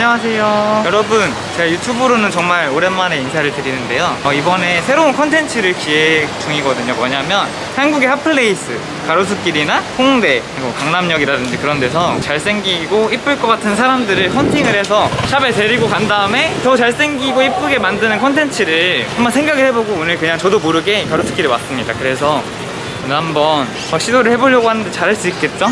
안녕하세요. 여러분, 제가 유튜브로는 정말 오랜만에 인사를 드리는데요. 어, 이번에 새로운 컨텐츠를 기획 중이거든요. 뭐냐면 한국의 핫플레이스, 가로수길이나 홍대, 그리고 강남역이라든지 그런 데서 잘생기고 이쁠 것 같은 사람들을 헌팅을 해서 샵에 데리고 간 다음에 더 잘생기고 이쁘게 만드는 컨텐츠를 한번 생각을 해보고 오늘 그냥 저도 모르게 가로수길에 왔습니다. 그래서 오늘 한번 어, 시도를 해보려고 하는데 잘할 수 있겠죠?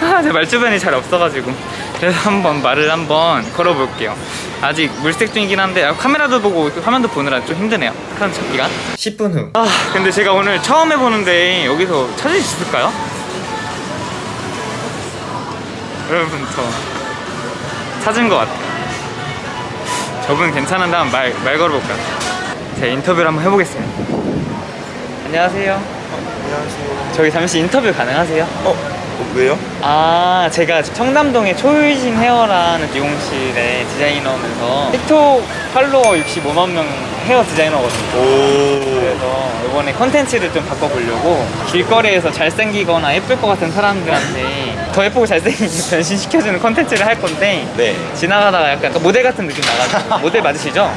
아, 제 말주변이 잘 없어가지고 그래서 한번 말을 한번 걸어볼게요 아직 물색 중이긴 한데 아, 카메라도 보고 화면도 보느라 좀 힘드네요 사람 찾기가 10분 후 아 근데 제가 오늘 처음 해보는데 여기서 찾을 수 있을까요? 여러분 저 찾은 것 같아요 저분 괜찮은데 한번 말, 말 걸어볼까요? 제가 인터뷰를 한번 해보겠습니다 안녕하세요 안녕하세요. 저기 잠시 인터뷰 가능하세요? 어, 어, 왜요? 아 제가 청담동의 초유진 헤어라는 미용실의 디자이너면서 틱톡 팔로워 65만 명 헤어 디자이너거든요 오. 그래서 이번에 컨텐츠를 좀 바꿔보려고 길거리에서 잘생기거나 예쁠 것 같은 사람들한테 더 예쁘고 잘생기게 변신시켜주는 컨텐츠를 할 건데 네. 지나가다가 약간 모델 같은 느낌 나가지고 모델 맞으시죠?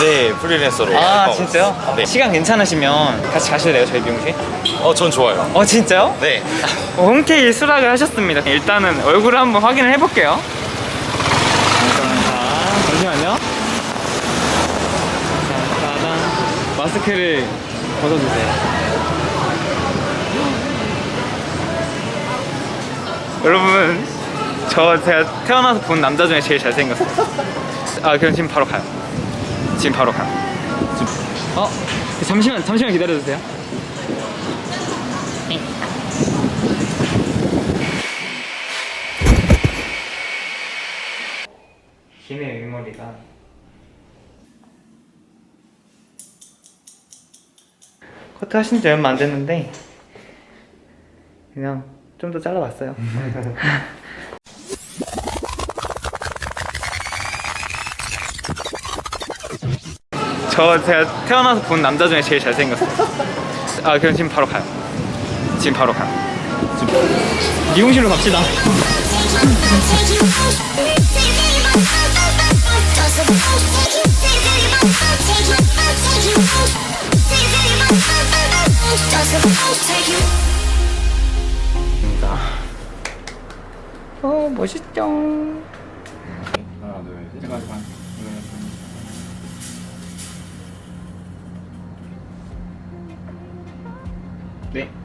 네, 프리랜서로. 아 진짜요? 네. 시간 괜찮으시면 같이 가실래요 저희 미용실? 어, 전 좋아요. 어 진짜요? 네. 어, 흔쾌히 수락을 하셨습니다. 일단은 얼굴을 한번 확인을 해볼게요. 자, 잠시만요. 자, 따단. 마스크를 벗어주세요. 여러분, 저 제가 태어나서 본 남자 중에 제일 잘생겼어요. 아, 그럼 지금 바로 가요. 지금 바로. 지금. 어, 잠시만, 잠시만 기다려주세요. 기네 윗머리가 커트 하신 지 얼마 안 됐는데 그냥 좀 더 잘라봤어요 저 제가 태어나서 본 남자 중에 제일 잘생겼어요. 아 그럼 지금 바로 가요. 지금 바로 가요. 지금. 미용실로 갑시다. 어 멋있죠? 하나, 둘, 셋. 잠깐만 네